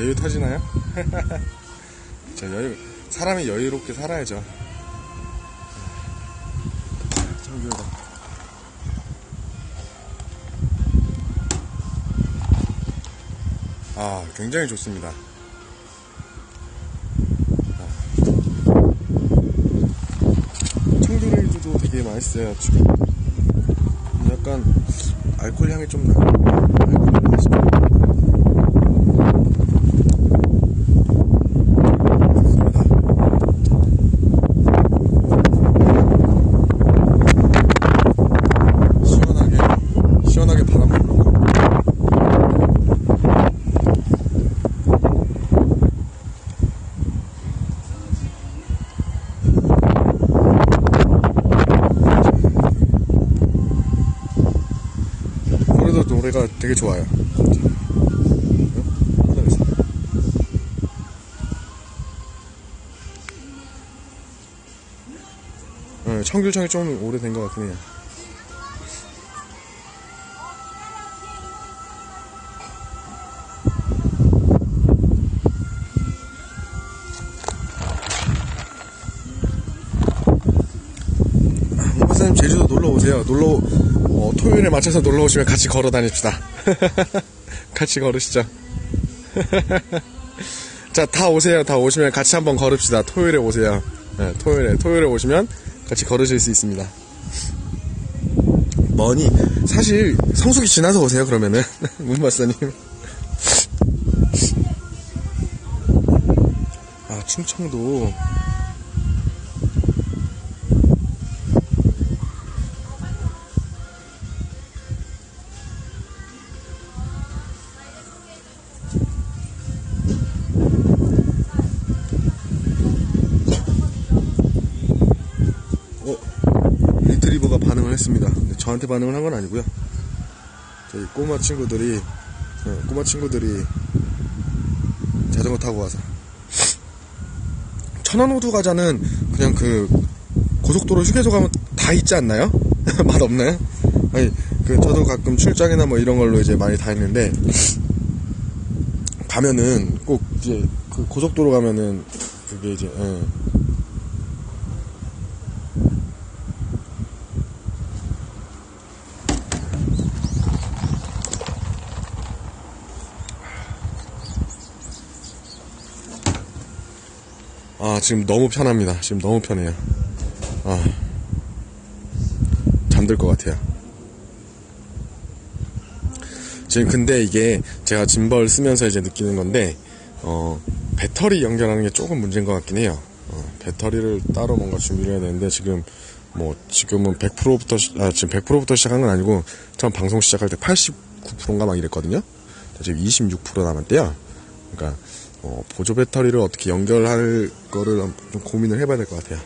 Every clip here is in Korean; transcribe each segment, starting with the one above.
여유 터지나요? 저 여유, 사람이 여유롭게 살아야죠. 청교다. 아, 굉장히 좋습니다. 청귤레이드도 되게 맛있어요, 지금. 약간, 알코올 향이 좀 나요. 알코올 향이 맛 청귤청이 좀 오래된 것 같긴 해요. 목사님 제주도 놀러 오세요. 놀러 어, 토요일에 맞춰서 놀러 오시면 같이 걸어 다닙시다. 같이 걸으시죠. 자, 다 오세요. 다 오시면 같이 한번 걸읍시다. 토요일에 오세요. 네, 토요일에 토요일에 오시면 같이 걸으실 수 있습니다. 머니 사실 성수기 지나서 오세요. 그러면은 문 박사님. 아 충청도 반응을 한 건 아니고요. 저희 꼬마 친구들이 어, 꼬마 친구들이 자전거 타고 와서 천안호두 과자는 그냥 그 고속도로 휴게소 가면 다 있지 않나요? 맛 없나요? 아니 그 저도 가끔 출장이나 뭐 이런 걸로 이제 많이 다니는데 가면은 꼭 이제 그 고속도로 가면은 그게 이제 예. 아, 지금 너무 편합니다. 지금 너무 편해요. 아, 잠들 것 같아요. 지금 근데 이게 제가 짐벌 쓰면서 이제 느끼는 건데, 어, 배터리 연결하는 게 조금 문제인 것 같긴 해요. 어, 배터리를 따로 뭔가 준비를 해야 되는데, 지금, 뭐, 지금은 100%부터, 시- 아, 지금 100%부터 시작한 건 아니고, 처음 방송 시작할 때 89%인가 막 이랬거든요? 지금 26% 남았대요. 그러니까, 어, 보조 배터리를 어떻게 연결할 거를 좀 고민을 해봐야 될 것 같아요.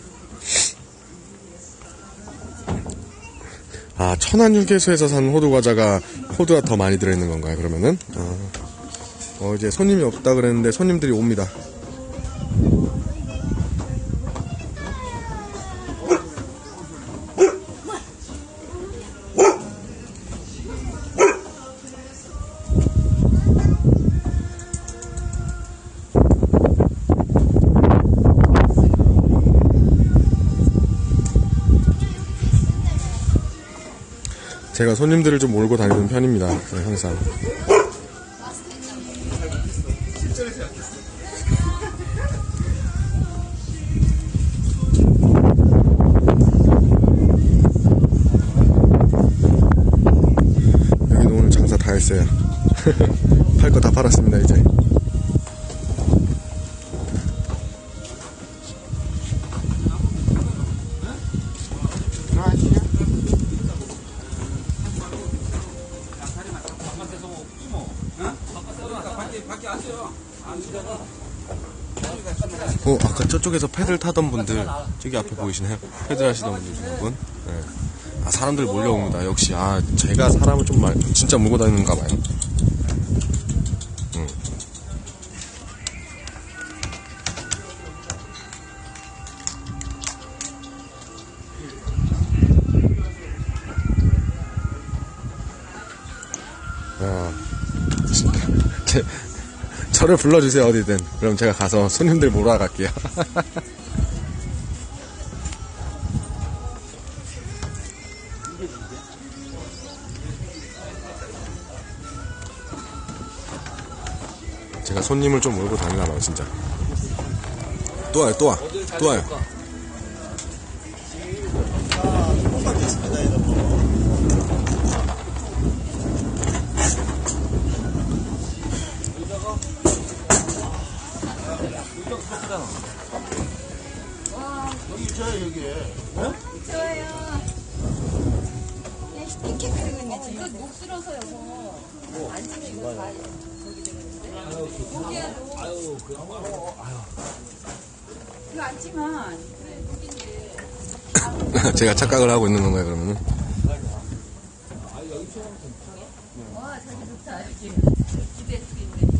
아, 천안 휴게소에서 산 호두 과자가 호두가 더 많이 들어있는 건가요, 그러면은? 어, 어, 이제 손님이 없다 그랬는데 손님들이 옵니다. 제가 손님들을 좀 몰고 다니는 편입니다, 네, 항상. 패들 타던 분들, 저기 앞에 보이시나요? 패들 하시던 분들 중에 분? 네. 아, 사람들 몰려옵니다. 역시, 아, 제가 사람을 좀 많이, 진짜 몰고 다니는가 봐요. 저를 불러주세요 어디든. 그럼 제가 가서 손님들 몰아갈게요. 제가 손님을 좀 몰고 다니나 봐요 진짜. 또 와요 또 와. 또 와요. 안 치면. 제가 착각을 하고 있는 건가요 그러면은 와, 자기 좋다. 여기. 기대 있네.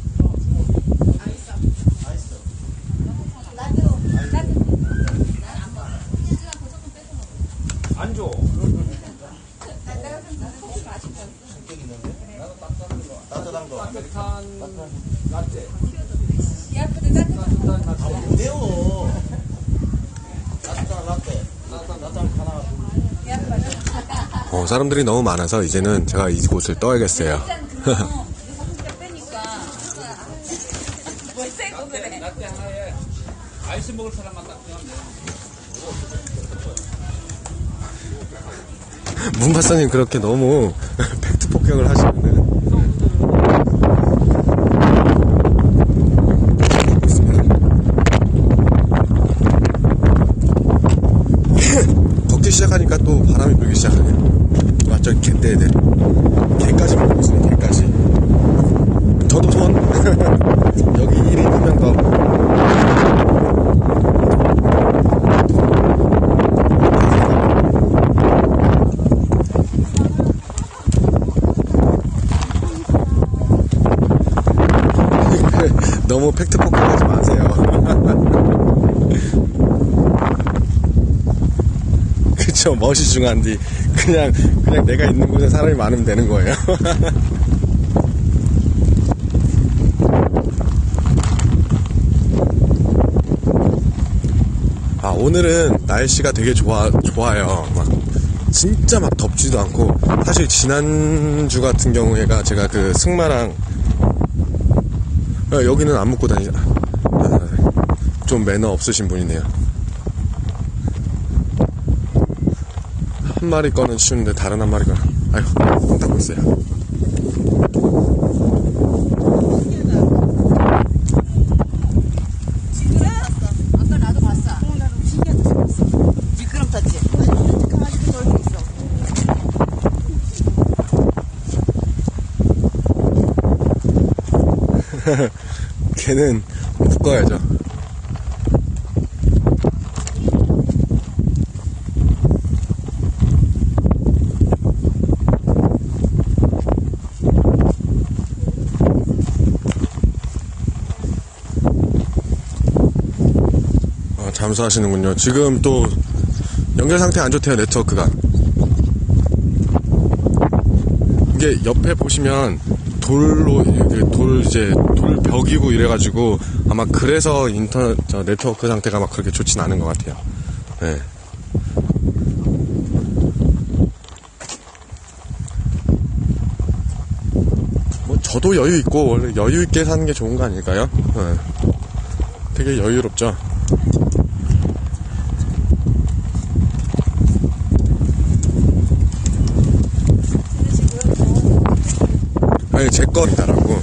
나도, 나도. 난안 먹어. 희진아, 그거 조금 뺏어 먹어. 안 줘. 나, 내가 좀 커피 마신 거 있어. 따뜻한 거. 따뜻한 라떼. 이 앞으로 어, 사람들이 너무 많아서 이제는 제가 이곳을 떠야겠어요. 문박사님 그렇게 너무 팩트 폭격을 하시면은 걷기 시작하니까 또 바람이 불기 시작하네요 완전 개떼들 개까지 보고 있어요 개까지 저도 손 여기 1인 한 명 더 너무 팩트 폭격하지 마세요. 그쵸, 멋이 중요한디 그냥 그냥 내가 있는 곳에 사람이 많으면 되는 거예요. 아 오늘은 날씨가 되게 좋아 좋아요. 막 진짜 막 덥지도 않고 사실 지난주 같은 경우에가 제가 그 승마랑 야, 여기는 안 묶고 다니자. 아, 좀 매너 없으신 분이네요. 한 마리 꺼는 쉬운데 다른 한 마리가 아이고 똥 닦고 있어요. 그래? 아까 나도 봤어 나도 신기하게 생겼어. 미끄럼탔지? 아니, 진짜 강아지도 놀고 있어. 걔는 묶어야죠. 아, 잠수하시는군요. 지금 또 연결 상태 안 좋대요, 네트워크가. 이게 옆에 보시면 돌로 돌 이제 돌 벽이고 이래가지고 아마 그래서 인터넷 저 네트워크 상태가 막 그렇게 좋진 않은 것 같아요. 네. 뭐 저도 여유 있고 원래 여유 있게 사는 게 좋은 거 아닐까요? 네. 되게 여유롭죠. 아니 제 거이다라고.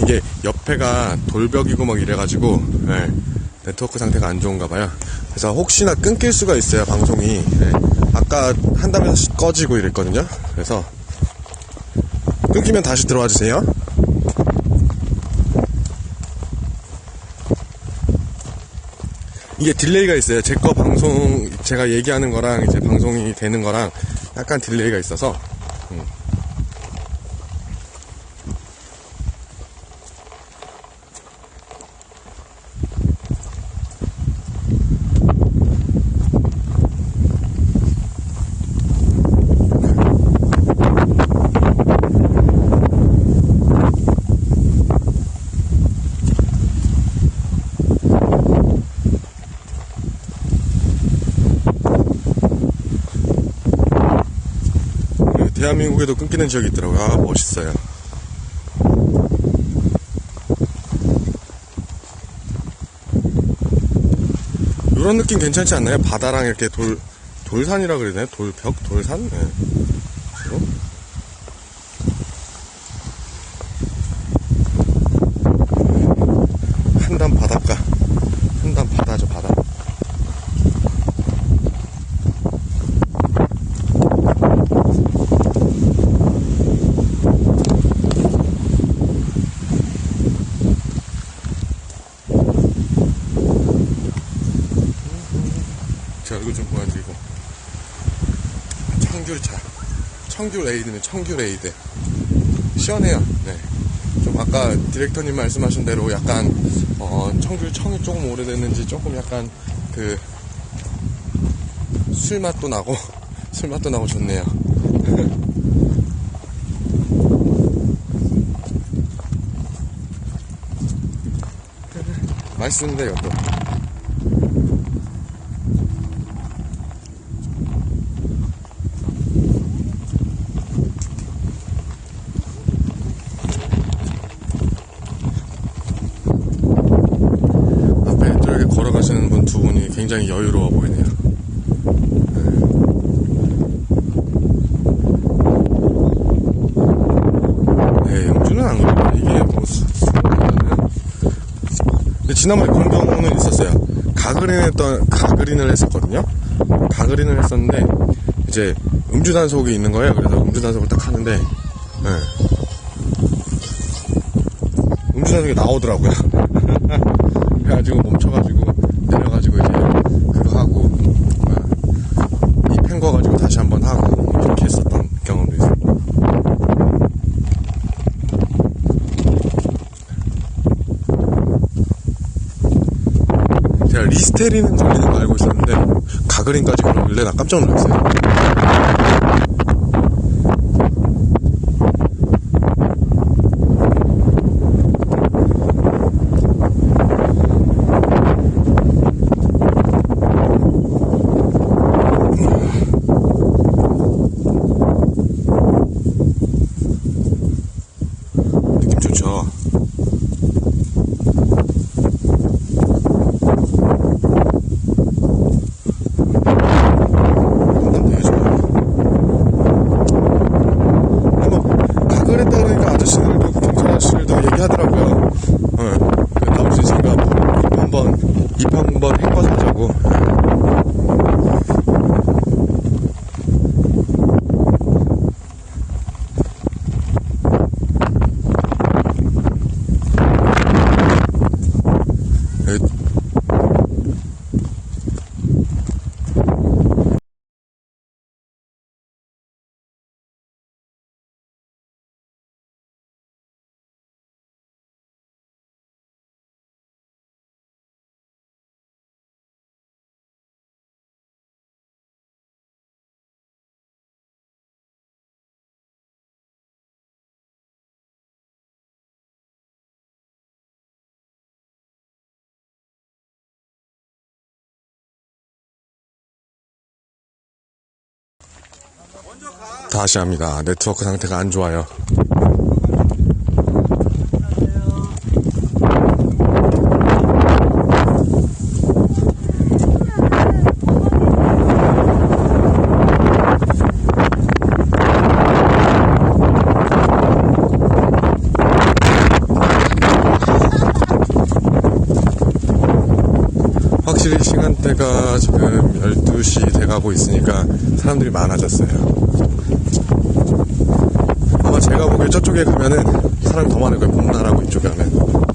이게 옆에가 돌벽이고 막 이래가지고 예, 네트워크 상태가 안 좋은가 봐요. 그래서 혹시나 끊길 수가 있어요 방송이. 예, 아까 한 다음에 꺼지고 이랬거든요. 그래서 끊기면 다시 들어와 주세요. 이게 딜레이가 있어요. 제 거 방송 제가 얘기하는 거랑 이제 방송이 되는 거랑 약간 딜레이가 있어서 대한민국에도 끊기는 지역이 있더라고요. 아, 멋있어요. 이런 느낌 괜찮지 않나요? 바다랑 이렇게 돌, 돌산이라 그러나요? 돌벽? 돌산? 네. 그죠? 한담 바닷가. 한담 바다죠, 바다. 제 얼굴 좀 보여드리고. 청귤차. 청귤 에이드는 청귤 에이드. 시원해요. 네. 좀 아까 디렉터님 말씀하신 대로 약간 어, 청귤 청이 조금 오래됐는지 조금 약간 그 술맛도 나고 술맛도 나고 좋네요. 맛있습니다 이것도. 앞에 저렇게 걸어가시는 분 두 분이 굉장히 여유로워 보이네요. 네, 영주는 안 그래요. 이게 뭐, 수- 수고하잖아요. 근데 지난번에 그런 경우는 있었어요. 가그린 했던, 가그린을 했었거든요. 가그린을 했었는데, 이제 음주 단속이 있는 거예요. 그래서 음주 단속을 딱 하는데, 네. 음주 단속이 나오더라고요. 그래가지고 멈춰가지고 내려가지고 이제 그거 하고 이 펜거 가지고 다시 한번 하고 이렇게 했었던 경험도 있어요. 걸리는 거 알고 있었는데 가그린까지 걸리길래 나 깜짝 놀랐어요. 느낌 좋죠. 한번 내줘요. 한번 가글 했다 그러니까 아저씨들도 경찰 아저씨들도 얘기하더라고요. 어, 그 나머지 제가 입 한번 입 한번 헹궈 사자고. 에, 다시 합니다. 네트워크 상태가 안 좋아요. 확실히 시간대가 지금 12시 돼가고 있으니까 사람들이 많아졌어요. 아마 제가 보기에 저쪽에 가면은 사람이 더 많을 거예요. 봄나라고 이쪽에 가면.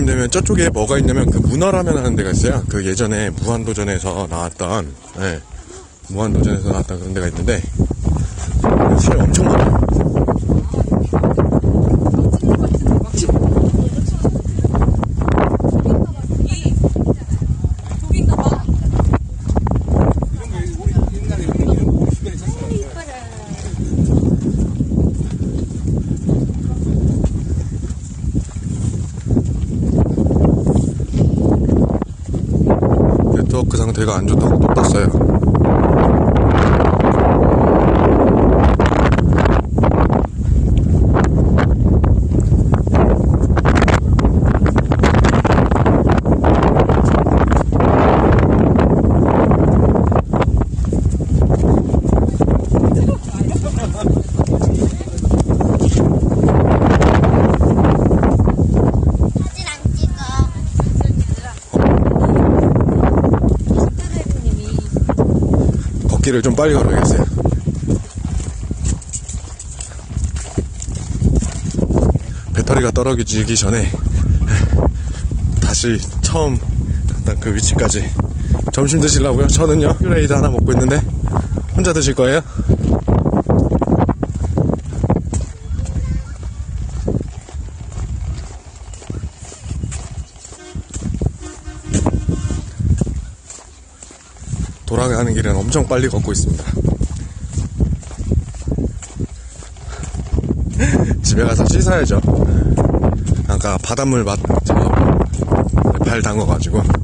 시쯤 되면 저쪽에 뭐가 있냐면 그 문어라면 하는 데가 있어요. 그 예전에 무한도전에서 나왔던, 예, 무한도전에서 나왔던 그런 데가 있는데, 사람이 엄청 많아요. 안 좋다고 또 떴어요. 걷기를 좀 빨리 걸어야겠어요. 배터리가 떨어지기 전에 다시 처음 갔던 그 위치까지 점심 드시려고요? 저는요 휴레이드 하나 먹고 있는데 혼자 드실 거예요? 돌아 가는 길은 엄청 빨리 걷고 있습니다. 집에 가서 씻어야죠. 아까 바닷물 맞, 저, 발 담궈가지고.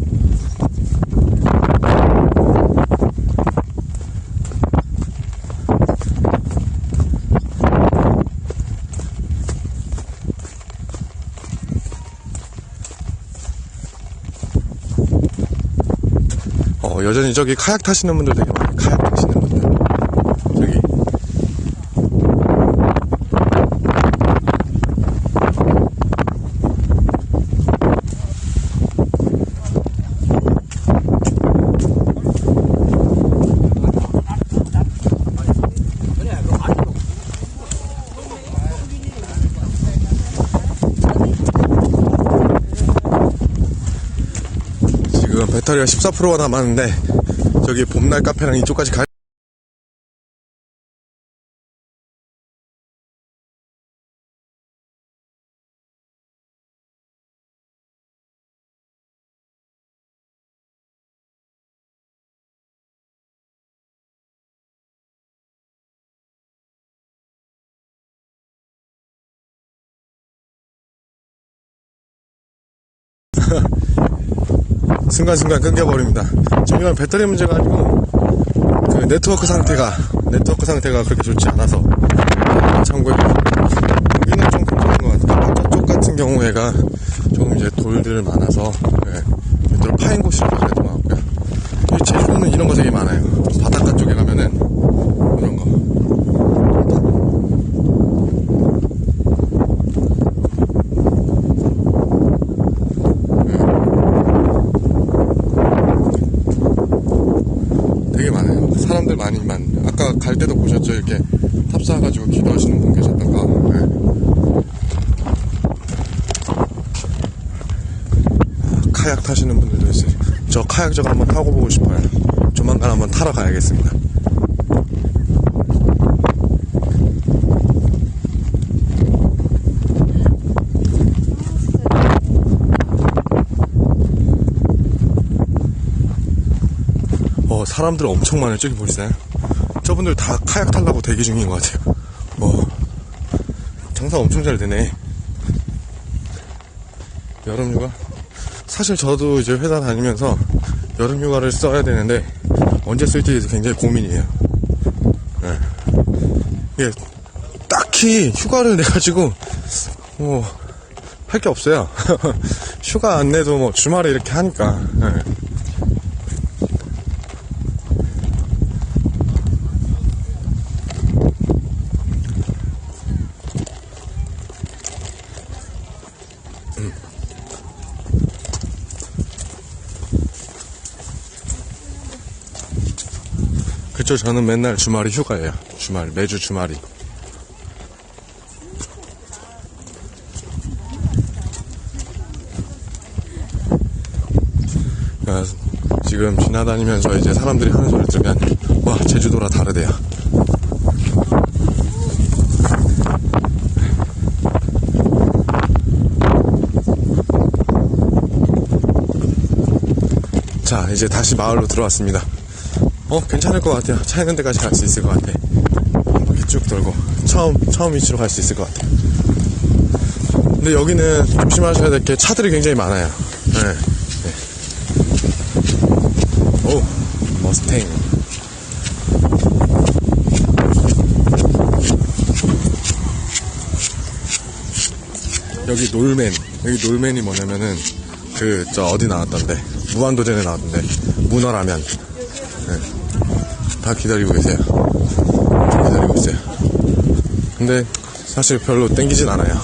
여전히 저기 카약 타시는 분들 되게 많아요. 카약 타시는 분들. 저기. 지금 배터리가 14%가 남았는데 저기 봄날 카페랑 이쪽까지 가 순간순간 끊겨버립니다. 이건 배터리 문제가 아니고 그 네트워크 상태가 네트워크 상태가 그렇게 좋지 않아서 참고요. 여기는 좀 괜찮은 것 같아요. 저쪽 같은 경우에가 조금 이제 돌들 많아서 예, 밑으로 파인 곳이라서 그랬던 것 같고요. 이 제주도는 이런 거 되게 많아요. 바닷가 쪽에 가면은 이런 거. 되게 많아요. 사람들 많이 많. 아까 갈 때도 보셨죠? 이렇게 탑 사가지고 기도하시는 분 계셨던 거. 네. 아, 카약 타시는 분들도 있어요. 저 카약 저거 한번 타고 보고 싶어요. 조만간 한번 타러 가야겠습니다. 어, 사람들 엄청 많아요. 저기 보이세요? 저분들 다 카약 타려고 대기 중인 것 같아요. 어, 장사 엄청 잘 되네. 여름 휴가? 사실 저도 이제 회사 다니면서 여름 휴가를 써야 되는데 언제 쓸지 굉장히 고민이에요. 네. 이게 딱히 휴가를 내가지고 뭐 할 게 없어요. 휴가 안 내도 뭐 주말에 이렇게 하니까. 네. 그쵸, 저는 맨날 주말이 휴가예요. 주말, 매주 주말이. 아, 지금 지나다니면서 이제 사람들이 하는 소리 들으면, 와, 제주도라 다르대요. 자, 이제 다시 마을로 들어왔습니다. 어, 괜찮을 것 같아요. 차 있는 데까지 갈 수 있을 것 같아. 한 바퀴 쭉 돌고. 처음, 처음 위치로 갈 수 있을 것 같아요. 근데 여기는 조심하셔야 될 게 차들이 굉장히 많아요. 네. 네. 오, 머스탱. 여기 놀맨. 여기 놀맨이 뭐냐면은, 그, 저, 어디 나왔던데. 무한도전에 나왔던데. 문어라면. 네. 다 기다리고 계세요. 기다리고 있어요. 근데, 사실 별로 땡기진 않아요.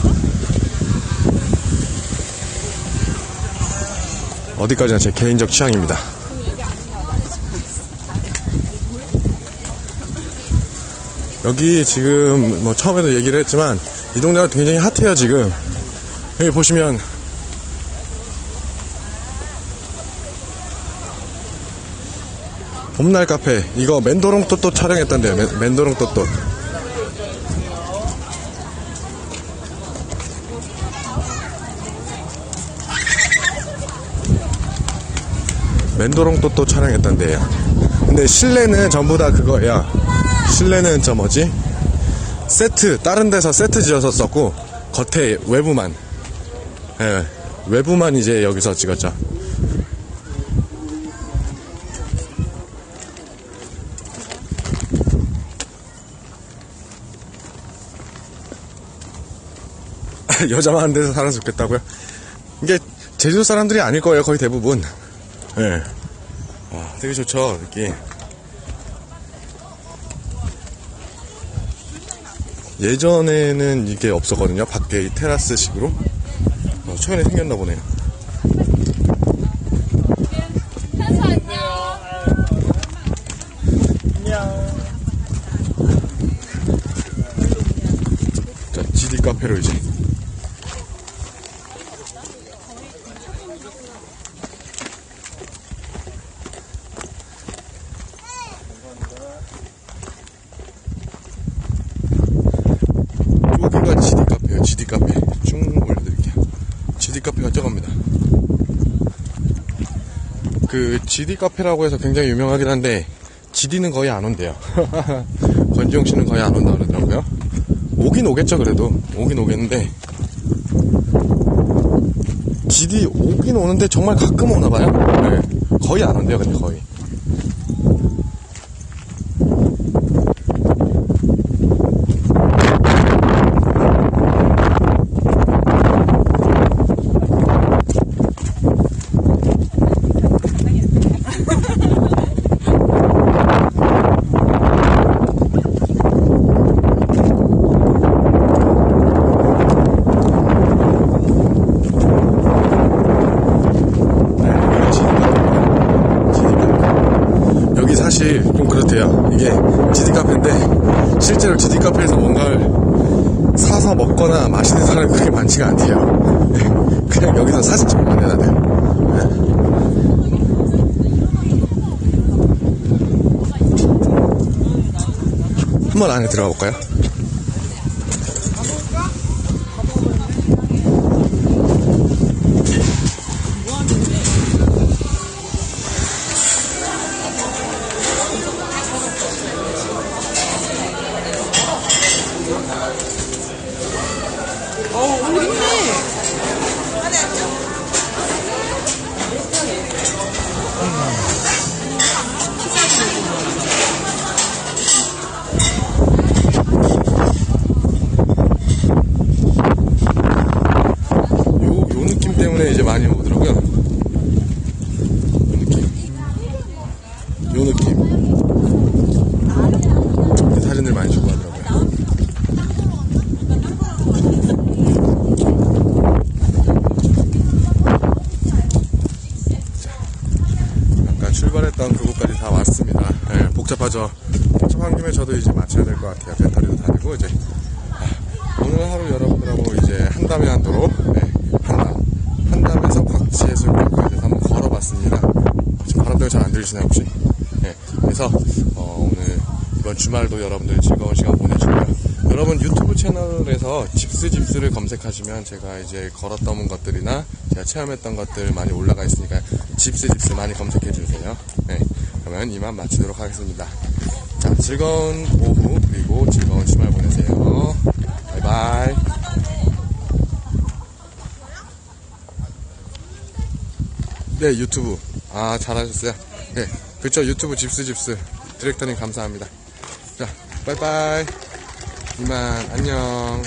어디까지나 제 개인적 취향입니다. 여기 지금 뭐 처음에도 얘기를 했지만 이 동네가 굉장히 핫해요 지금 여기 보시면 봄날 카페. 이거 맨도롱 또또 촬영했던데요. 맨, 맨도롱 또또. 맨도롱 또또 촬영했던데요. 근데 실내는 전부 다 그거예요 실내는 저 뭐지? 세트 다른 데서 세트 지어서 썼고 겉에 외부만. 예 외부만 이제 여기서 찍었죠 여자만 한 데서 살아서 좋겠다고요? 이게 제주도 사람들이 아닐 거예요 거의 대부분 예 와, 되게 좋죠 느낌 예전에는 이게 없었거든요. 밖에 이 테라스식으로. 어, 최근에 생겼나 보네요. 자, GD 카페로 이제. 여기가 GD 카페예요. GD 카페. 쭉 올려드릴게요. GD 카페가 저겁니다. 그 GD 카페라고 해서 굉장히 유명하긴 한데 GD는 거의 안 온대요. 권지용 씨는 거의 안 온다 그러더라고요. 오긴 오겠죠 그래도 오긴 오겠는데 GD 오긴 오는데 정말 가끔 오나 봐요. 네. 거의 안 온대요 근데 거의. 여기 사실 좀 그렇대요. 이게 GD 카페인데 실제로 GD 카페에서 뭔가를 사서 먹거나 마시는 사람이 그렇게 많지가 않대요. 그냥 여기서 사진 찍으면 되나 돼요. 한번 안에 들어가 볼까요? 요, 들리시나요 혹시? 네, 그래서 어, 오늘 이번 주말도 여러분들 즐거운 시간 보내시고요. 여러분 유튜브 채널에서 집스집스를 검색하시면 제가 이제 걸었던 것들이나 제가 체험했던 것들 많이 올라가 있으니까 집스집스 많이 검색해 주세요. 네, 그러면 이만 마치도록 하겠습니다. 자, 즐거운 오후 그리고 즐거운 주말 보내세요. 바이바이. 네, 유튜브. 아, 잘하셨어요. 네, 그쵸. 유튜브 집스집스. 디렉터님 감사합니다. 자 빠이빠이. 이만 안녕